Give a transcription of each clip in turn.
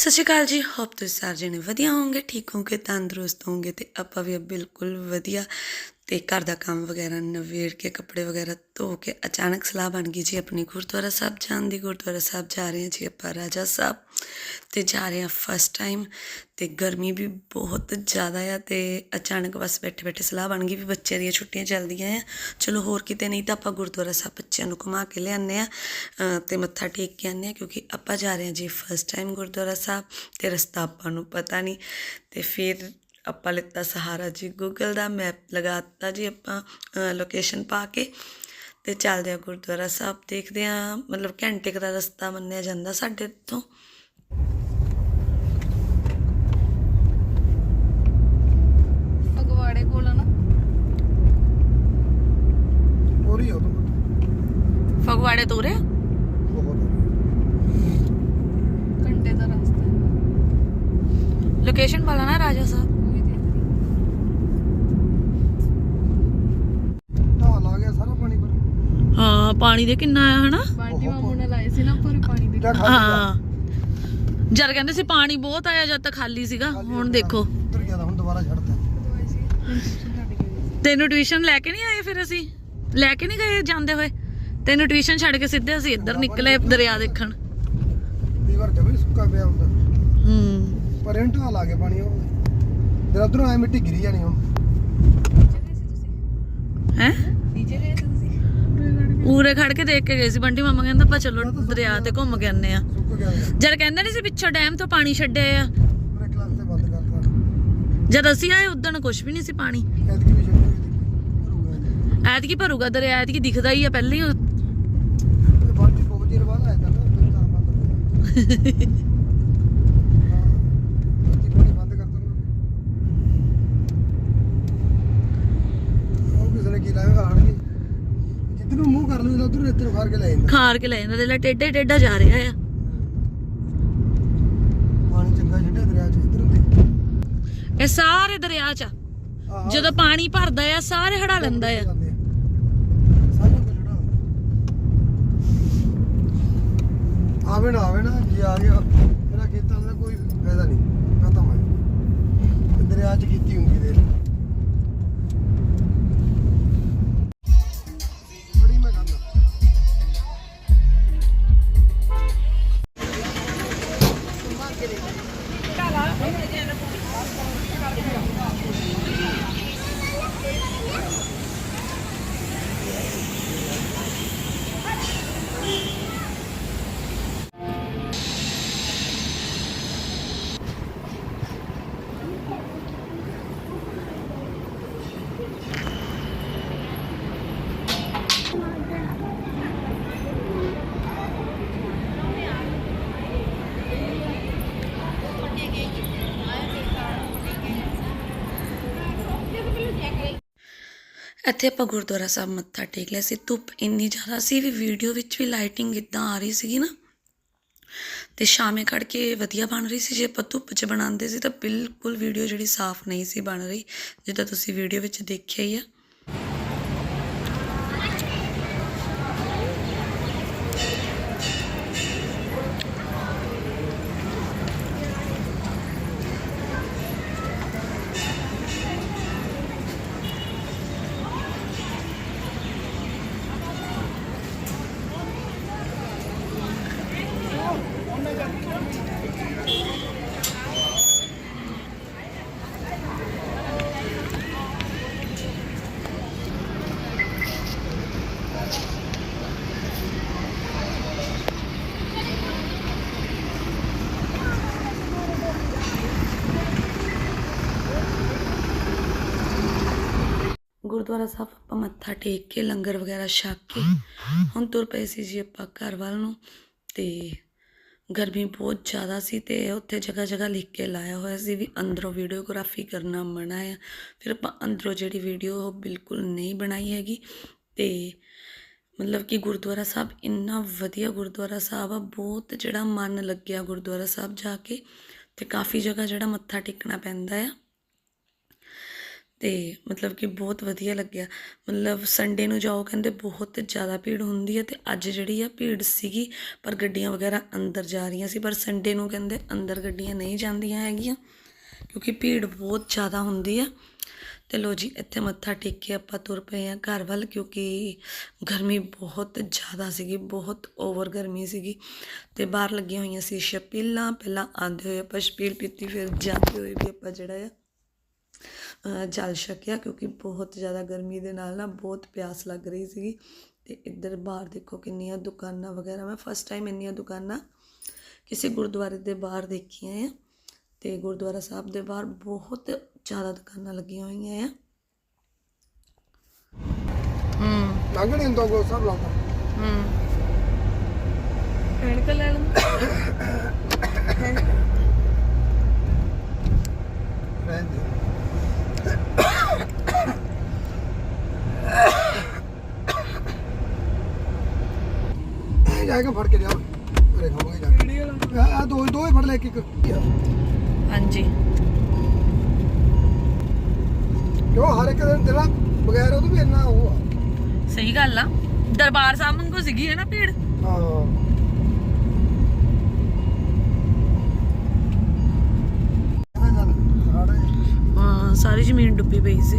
ਸਤਿ ਸ਼੍ਰੀ ਅਕਾਲ ਜੀ। ਹੋਪ ਤੁਸੀਂ ਸਾਰੇ ਜਣੇ ਵਧੀਆ ਹੋਵੋਗੇ, ਠੀਕ ਹੋਵੋਗੇ, ਤੰਦਰੁਸਤ ਹੋਵੋਗੇ ਤੇ ਆਪਾਂ ਵੀ ਬਿਲਕੁਲ ਵਧੀਆ। ਤੇ ਘਰ ਦਾ ਕੰਮ ਵਗੈਰਾ ਨਵੇੜ ਕੇ, ਕੱਪੜੇ ਵਗੈਰਾ ਧੋ ਕੇ ਅਚਾਨਕ ਸਲਾਹ ਬਣ ਗਈ ਜੀ, ਆਪਣੀ ਗੁਰਦੁਆਰਾ ਸਾਹਿਬ ਜਾਣ ਦੀ। ਗੁਰਦੁਆਰਾ ਸਾਹਿਬ ਜਾ ਰਹੇ ਹਾਂ ਜੀ ਆਪਾਂ ਰਾਜਾ ਸਾਹਿਬ। ਤੇ ਜਾ ਰਹੇ ਹਾਂ ਫਸਟ ਟਾਈਮ ਤੇ ਗਰਮੀ ਵੀ ਬਹੁਤ ਜ਼ਿਆਦਾ ਆ ਤੇ ਅਚਾਨਕ ਬਸ ਬੈਠੇ ਬੈਠੇ ਸਲਾਹ ਬਣ ਗਈ ਵੀ ਬੱਚਿਆਂ ਦੀਆਂ ਛੁੱਟੀਆਂ ਚੱਲਦੀਆਂ ਆ। ਚਲੋ ਹੋਰ ਕਿਤੇ ਨਹੀਂ ਤਾਂ ਆਪਾਂ ਗੁਰਦੁਆਰਾ ਸਾਹਿਬ ਬੱਚਿਆਂ ਨੂੰ ਘੁਮਾ ਕੇ ਲਿਆਉਂਦੇ ਆ ਤੇ ਮੱਥਾ ਟੇਕ ਕੇ ਆਉਂਦੇ ਆ ਕਿਉਂਕਿ ਆਪਾਂ ਜਾ ਰਹੇ ਹਾਂ ਜੀ ਫਸਟ ਟਾਈਮ ਗੁਰਦੁਆਰਾ ਸਾਹਿਬ ਤੇ ਰਸਤਾ ਆਪਾਂ ਨੂੰ ਪਤਾ ਨਹੀਂ। ਤੇ ਫਿਰ ਆਪਾਂ ਲਿੱਤਾ ਸਹਾਰਾ ਜੀ ਗੂਗਲ ਦਾ ਮੈਪ ਲਗਾਤਾ ਜੀ ਆਪਾਂ ਲੋਕੇਸ਼ਨ ਪਾ ਕੇ ਤੇ ਚੱਲਦੇ ਆ ਗੁਰਦੁਆਰਾ ਸਾਹਿਬ। ਦੇਖਦੇ ਆ ਮਤਲਬ ਘੰਟੇ ਦਾ ਰਸਤਾ ਮੰਨਿਆ ਜਾਂਦਾ ਸਾਡੇ ਤੋਂ ਫਗਵਾੜੇ ਕੋਲ ਨਾ ਹੋ ਰਹੀ ਆ ਉਹ ਤਾਂ ਫਗਵਾੜੇ ਤੋਂ ਰੇ ਘੰਟੇ ਦਾ ਰਸਤਾ ਲੋਕੇਸ਼ਨ ਵਾਲਾ ਨਾ ਰਾਜਾ ਸਾਹਿਬ। ਢਾਲ ਆ ਗਿਆ ਸਾਰਾ ਪਾਣੀ ਪਰ। ਹਾਂ ਪਾਣੀ ਦੇ ਕਿੰਨਾ ਆਇਆ ਹਨਾ? ਬਾਂਟੀ ਮਾਮੂ ਨੇ ਲਾਏ ਸੀ ਨਾ ਪਰ ਪਾਣੀ ਦੇ ਖਾਲੀ ਹਾਂ। ਜਦ ਕਹਿੰਦੇ ਸੀ ਪਾਣੀ ਬਹੁਤ ਆਇਆ ਜਦ ਤੱਕ ਖਾਲੀ ਸੀਗਾ। ਹੁਣ ਦੇਖੋ। ਉੱਤਰ ਗਿਆ ਤਾਂ ਹੁਣ ਦੁਬਾਰਾ ਸੀ ਛੱਡ ਕੇ ਸੀ। ਤੈਨੂੰ ਟਿਊਸ਼ਨ ਲੈ ਕੇ ਨਹੀਂ ਆਏ ਫਿਰ ਅਸੀਂ? ਲੈ ਕੇ ਨਹੀਂ ਗਏ ਜਾਂਦੇ ਹੋਏ? ਤੈਨੂੰ ਟਿਊਸ਼ਨ ਛੱਡ ਕੇ ਸਿੱਧੇ ਅਸੀਂ ਇੱਧਰ ਨਿਕਲੇ ਦਰਿਆ ਦੇਖਣ। ਕਈ ਵਾਰ ਜਮੇ ਸੁੱਕਾ ਪਿਆ ਹੁੰਦਾ। ਹੂੰ। ਪਰ ਇਹ ਢਾਲ ਆ ਗਿਆ ਪਾਣੀ ਉਹ। ਜਦ ਉਧਰੋਂ ਐ ਮਿੱਟੀ ਗਿਰੀ ਜਾਣੀ ਹੁਣ ਨੀਚੇ ਗਏ ਸੀ ਤੁਸੀਂ ਹੈ? ਨੀਚੇ ਗਏ ਸੀ ਤੁਸੀਂ? ਪੂਰੇ ਖੜ ਕੇ ਦੇਖ ਕੇ ਗਏ ਸੀ। ਬੰਟੀ ਮਾਮਾ ਕਹਿੰਦਾ ਆਪਾਂ ਚਲੋ ਦਰਿਆ ਤੇ ਘੁੰਮ ਕੇ ਆਨੇ ਆ ਸੁੱਕ ਗਿਆ। ਫਿਰ ਜਦ ਕਹਿੰਦੇ ਨਹੀਂ ਸੀ ਪਿੱਛੋਂ ਡੈਮ ਤੋਂ ਪਾਣੀ ਛੱਡਿਆ ਆ। ਇੱਕ ਕਲਾਸ ਤੇ ਬੰਦ ਕਰਤਾ। ਜਦ ਅਸੀਂ ਆਏ ਉਦੋਂ ਕੁਝ ਵੀ ਨਹੀਂ ਸੀ ਪਾਣੀ। ਐਤਕੀ ਵੀ ਛੱਡੀ ਦੇਖੀ ਐਤਕੀ ਭਰੂਗਾ ਦਰਿਆ ਐਤਕੀ ਦਿਖਦਾ ਹੀ ਆ। ਪਹਿਲਾਂ ਹੀ ਉਹ- ਖਾਰ ਕੇ ਲੈ ਜਾਂਦਾ ਖਾਰ ਕੇ ਲੈ ਜਾਂਦਾ ਦੇ ਲੈ ਟੇਡਾ ਟੇਡਾ ਜਾ ਰਿਹਾ ਆ। ਪਾਣੀ ਚੰਗਾ ਛੱਡਿਆ ਦਰਿਆ ਚ ਇੱਧਰ ਦੇ ਇਹ ਸਾਰੇ ਦਰਿਆ 'ਚ ਜਦੋਂ ਪਾਣੀ ਭਰਦਾ ਆ ਸਾਰੇ ਹੜਾ ਲੈਂਦਾ ਆ। ਆਵੇ ਨਾ ਆਵੇ ਨਾ, ਜੇ ਆ ਗਿਆ, ਮੇਰਾ ਖੇਤਾਂ ਦਾ ਕੋਈ ਫਾਇਦਾ ਨਹੀਂ, ਖਤਮ ਹੈ ਦਰਿਆ ਚ ਕੀਤੀ ਹੁੰਦੀ ਦੇਰ ਇੱਥੇ ਆਪਾਂ ਗੁਰਦੁਆਰਾ ਸਾਹਿਬ ਮੱਥਾ ਟੇਕ ਲਿਆ ਸੀ। ਧੁੱਪ ਇੰਨੀ ਜ਼ਿਆਦਾ ਸੀ ਵੀ ਵੀਡੀਓ ਵਿੱਚ ਵੀ ਲਾਈਟਿੰਗ ਇਦਾਂ ਆ ਰਹੀ ਸੀਗੀ ਨਾ। ਤੇ ਸ਼ਾਮੇ ਕੱਢ ਕੇ ਵਧੀਆ ਬਣ ਰਹੀ ਸੀ। ਜੇ ਆਪਾਂ ਧੁੱਪ 'ਚ ਬਣਾਉਂਦੇ ਸੀ ਤਾਂ ਬਿਲਕੁਲ ਵੀਡੀਓ ਜਿਹੜੀ ਸਾਫ਼ ਨਹੀਂ ਸੀ ਬਣ ਰਹੀ, ਜਿੱਦਾਂ ਤੁਸੀਂ ਵੀਡੀਓ ਵਿੱਚ ਦੇਖਿਆ ਹੀ ਆ। ਗੁਰਦੁਆਰਾ ਸਾਹਿਬ ਆਪਾਂ ਮੱਥਾ ਟੇਕ ਕੇ, ਲੰਗਰ ਵਗੈਰਾ ਛਕ ਕੇ ਹੁਣ ਤੁਰ ਪਏ ਸੀ ਜੀ ਆਪਾਂ ਘਰ ਵੱਲ ਨੂੰ ਤੇ ਗਰਮੀ ਬਹੁਤ ਜ਼ਿਆਦਾ ਸੀ ਤੇ ਉੱਥੇ ਜਗ੍ਹਾ ਜਗ੍ਹਾ ਲਿਖ ਕੇ ਲਾਇਆ ਹੋਇਆ ਸੀ ਵੀ ਅੰਦਰੋਂ ਵੀਡੀਓਗ੍ਰਾਫੀ ਕਰਨਾ ਮਨਾ ਹੈ ਫਿਰ ਆਪਾਂ ਅੰਦਰੋਂ ਜਿਹੜੀ ਵੀਡੀਓ ਉਹ ਬਿਲਕੁਲ ਨਹੀਂ ਬਣਾਈ ਹੈਗੀ ਤੇ ਮਤਲਬ ਕਿ ਗੁਰਦੁਆਰਾ ਸਾਹਿਬ ਇੰਨਾ ਵਧੀਆ ਗੁਰਦੁਆਰਾ ਸਾਹਿਬ ਆ, ਬਹੁਤ ਜਿਹੜਾ ਮਨ ਲੱਗਿਆ ਗੁਰਦੁਆਰਾ ਸਾਹਿਬ ਜਾ ਕੇ ਤੇ ਕਾਫੀ ਜਗ੍ਹਾ ਜਿਹੜਾ ਮੱਥਾ ਟੇਕਣਾ ਪੈਂਦਾ ਆ। ਅਤੇ ਮਤਲਬ ਕਿ ਬਹੁਤ ਵਧੀਆ ਲੱਗਿਆ। ਮਤਲਬ ਸੰਡੇ ਨੂੰ ਜਾਓ ਕਹਿੰਦੇ ਬਹੁਤ ਜ਼ਿਆਦਾ ਭੀੜ ਹੁੰਦੀ ਹੈ ਅਤੇ ਅੱਜ ਜਿਹੜੀ ਆ ਭੀੜ ਸੀਗੀ, ਪਰ ਗੱਡੀਆਂ ਵਗੈਰਾ ਅੰਦਰ ਜਾ ਰਹੀਆਂ ਸੀ, ਪਰ ਸੰਡੇ ਨੂੰ ਕਹਿੰਦੇ ਅੰਦਰ ਗੱਡੀਆਂ ਨਹੀਂ ਜਾਂਦੀਆਂ ਹੈਗੀਆਂ, ਕਿਉਂਕਿ ਭੀੜ ਬਹੁਤ ਜ਼ਿਆਦਾ ਹੁੰਦੀ ਆ। ਤੇ ਲੋ ਜੀ, ਇੱਥੇ ਮੱਥਾ ਟੇਕ ਕੇ ਆਪਾਂ ਤੁਰ ਪਏ ਆ ਘਰ ਵੱਲ, ਕਿਉਂਕਿ ਗਰਮੀ ਬਹੁਤ ਜ਼ਿਆਦਾ ਸੀਗੀ, ਬਹੁਤ ਓਵਰ ਗਰਮੀ ਸੀਗੀ। ਤੇ ਬਾਹਰ ਲੱਗੀਆਂ ਹੋਈਆਂ ਸੀ ਛਪੀਲਾਂ ਪਹਿਲਾਂ ਆਂਦੇ ਹੋਏ ਆਪਾਂ ਛਪੀਲ ਪੀਤੀ, ਫਿਰ ਜਾਂਦੇ ਹੋਏ ਵੀ ਆਪਾਂ ਜਿਹੜਾ ਆ ਜਲ ਛਕਿਆ ਕਿਉਂਕਿ ਬਹੁਤ ਜ਼ਿਆਦਾ ਗਰਮੀ ਦੇ ਨਾਲ ਨਾ ਬਹੁਤ ਪਿਆਸ ਲੱਗ ਰਹੀ ਸੀਗੀ। ਤੇ ਇੱਧਰ ਬਾਹਰ ਦੇਖੋ ਕਿੰਨੀਆਂ ਦੁਕਾਨਾਂ ਵਗੈਰਾ ਮੈਂ ਫਸਟ ਟਾਈਮ ਇੰਨੀਆਂ ਦੁਕਾਨਾਂ ਕਿਸੇ ਗੁਰਦੁਆਰੇ ਦੇ ਬਾਹਰ ਦੇਖੀਆਂ ਆ। ਤੇ ਗੁਰਦੁਆਰਾ ਸਾਹਿਬ ਦੇ ਬਾਹਰ ਬਹੁਤ ਜ਼ਿਆਦਾ ਦੁਕਾਨਾਂ ਲੱਗੀਆਂ ਹੋਈਆਂ ਆ। ਹੂੰ। ਲੰਘਣੇ ਹੁੰਦਾ ਕੋ ਸਭ ਲਾਉਂਦਾ। ਹੂੰ। ਐਨਕ ਲੈ ਲਵਾਂ ਰਹਿਣ ਦੇ ਜਾਏਗਾ ਫੜ ਕੇ ਲਿਆਓ ਮੇਰੇ ਖਾਵਾਂਗੇ ਜਾ ਕੇ। ਆ ਦੋ ਦੋ ਹੀ ਫੜ ਲੈ ਇੱਕ ਇੱਕ। ਹਾਂਜੀ। ਕਿਉਂ ਹਰ ਇੱਕ ਦਿਨ ਤੇਰਾ ਬਗੈਰ ਉਹ ਤੋਂ ਵੀ ਇੰਨਾ ਉਹ ਆ। ਸਹੀ ਗੱਲ ਆ। ਦਰਬਾਰ ਸਾਹਿਬ ਵਾਂਗੂ ਸੀਗੀ ਹੈ ਨਾ ਭੀੜ। ਹਾਂ ਸਾਰੀ ਜ਼ਮੀਨ ਡੁੱਬੀ ਪਈ ਸੀ।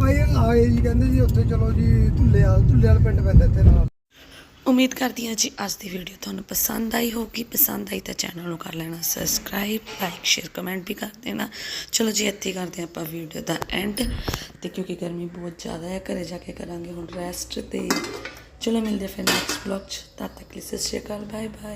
ਭਾਈ ਆਏ ਜੀ, ਕਹਿੰਦੇ ਜੀ ਉੱਥੇ ਚਲੋ ਜੀ, ਧੁੱਲੇ ਵਾਲ ਧੁੱਲੇ ਵਾਲ ਪਿੰਡ ਪੈਂਦਾ ਇੱਥੇ ਨਾਲ। ਉਮੀਦ ਕਰਦੀ ਹਾਂ ਜੀ ਅੱਜ ਦੀ ਵੀਡੀਓ ਤੁਹਾਨੂੰ ਪਸੰਦ ਆਈ ਹੋਊਗੀ। ਪਸੰਦ ਆਈ ਤਾਂ ਚੈਨਲ ਨੂੰ ਕਰ ਲੈਣਾ ਸਬਸਕ੍ਰਾਈਬ ਲਾਈਕ ਸ਼ੇਅਰ ਕਮੈਂਟ ਵੀ ਕਰ ਦੇਣਾ। ਚਲੋ ਜੀ, ਇੱਥੇ ਕਰਦੇ ਹਾਂ ਆਪਾਂ ਵੀਡੀਓ ਦਾ ਐਂਡ ਤੇ ਕਿਉਂਕਿ ਗਰਮੀ ਬਹੁਤ ਜ਼ਿਆਦਾ ਹੈ, ਘਰੇ ਜਾ ਕੇ ਕਰਾਂਗੇ ਹੁਣ ਰੈਸਟ ਤੇ। ਚਲੋ ਮਿਲਦੇ ਫਿਰ ਨੈਕਸਟ ਵਲੌਗ ਚ। ਤਦ ਤੱਕ ਲਈ ਸਤਿ ਸ਼੍ਰੀ ਅਕਾਲ ਬਾਏ ਬਾਏ